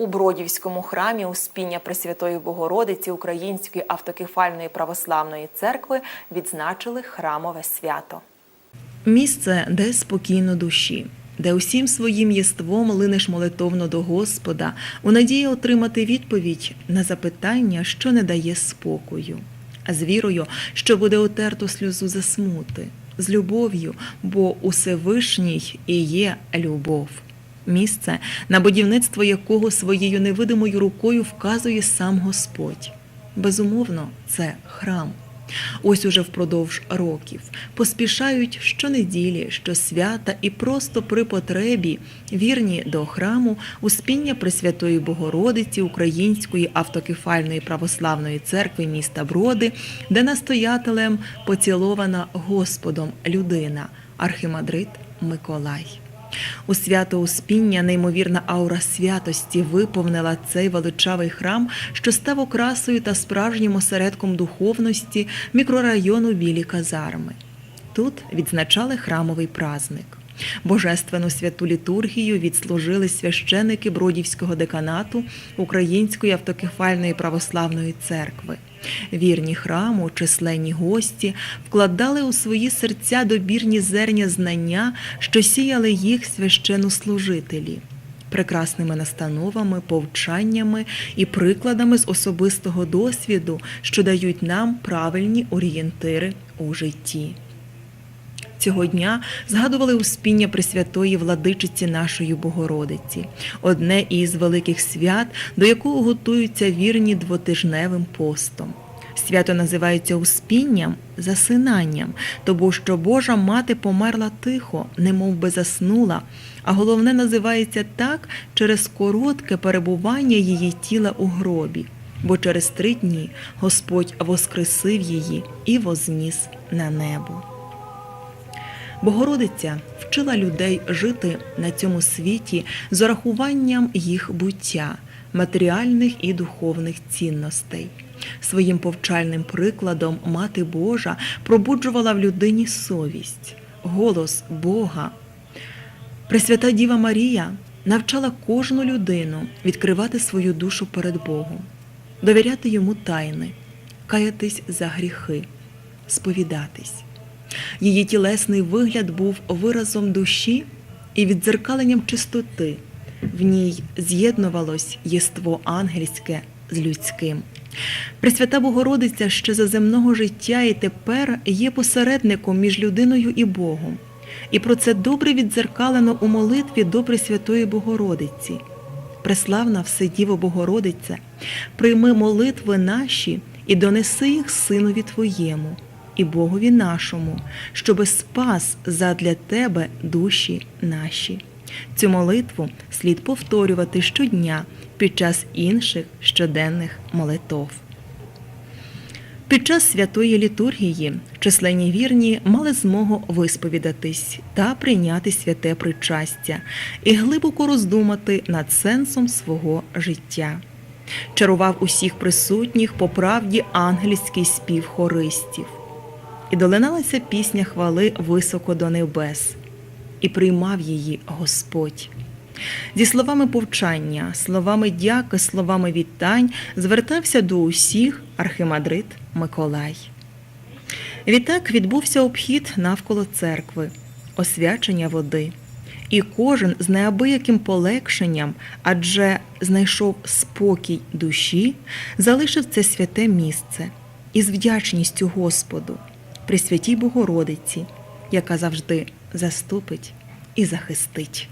У Бродівському храмі Успіння Пресвятої Богородиці Української автокефальної православної церкви відзначили храмове свято. Місце, де спокійно душі, де усім своїм єством линеш молитовно до Господа, у надії отримати відповідь на запитання, що не дає спокою, а з вірою, що буде отерто сльозу засмути, з любов'ю, бо Усевишній і є любов. Місце, на будівництво якого своєю невидимою рукою вказує сам Господь. Безумовно, це храм. Ось уже впродовж років поспішають щонеділі, щосвята і просто при потребі вірні до храму Успіння Пресвятої Богородиці Української автокефальної православної церкви міста Броди, де настоятелем поцілована Господом людина Архимандрит Миколай. У свято Успіння неймовірна аура святості виповнила цей величавий храм, що став окрасою та справжнім осередком духовності мікрорайону Білі Казарми. Тут відзначали храмовий праздник. Божественну святу літургію відслужили священики Бродівського деканату Української автокефальної православної церкви. Вірні храму, численні гості вкладали у свої серця добірні зерня знання, що сіяли їх священнослужителі. Прекрасними настановами, повчаннями і прикладами з особистого досвіду, що дають нам правильні орієнтири у житті. Цього дня згадували успіння Пресвятої владичиці нашої Богородиці, одне із великих свят, до якого готуються вірні двотижневим постом. Свято називається успінням, засинанням, тому що Божа мати померла тихо, немов би заснула, а головне називається так через коротке перебування її тіла у гробі, бо через три дні Господь воскресив її і возніс на небо. Богородиця вчила людей жити на цьому світі з урахуванням їх буття, матеріальних і духовних цінностей. Своїм повчальним прикладом Мати Божа пробуджувала в людині совість, голос Бога. Пресвята Діва Марія навчала кожну людину відкривати свою душу перед Богом, довіряти йому тайни, каятись за гріхи, сповідатись. Її тілесний вигляд був виразом душі і віддзеркаленням чистоти. В ній з'єднувалось єство ангельське з людським. Пресвята Богородиця ще за земного життя і тепер є посередником між людиною і Богом. І про це добре віддзеркалено у молитві до Пресвятої Богородиці. Преславна Вседіво Богородиця, прийми молитви наші і донеси їх Синові Твоєму і Богові нашому, щоби спас задля тебе душі наші. Цю молитву слід повторювати щодня під час інших щоденних молитов. Під час святої літургії численні вірні мали змогу висповідатись та прийняти святе причастя і глибоко роздумати над сенсом свого життя. Чарував усіх присутніх по правді ангельський спів хористів і долиналася пісня хвали високо до небес, і приймав її Господь. Зі словами повчання, словами дяки, словами вітань звертався до усіх архимандрит Миколай. Відтак відбувся обхід навколо церкви, освячення води. І кожен з неабияким полегшенням, адже знайшов спокій душі, залишив це святе місце із вдячністю Господу. Пресвятій Богородиці, яка завжди заступить і захистить.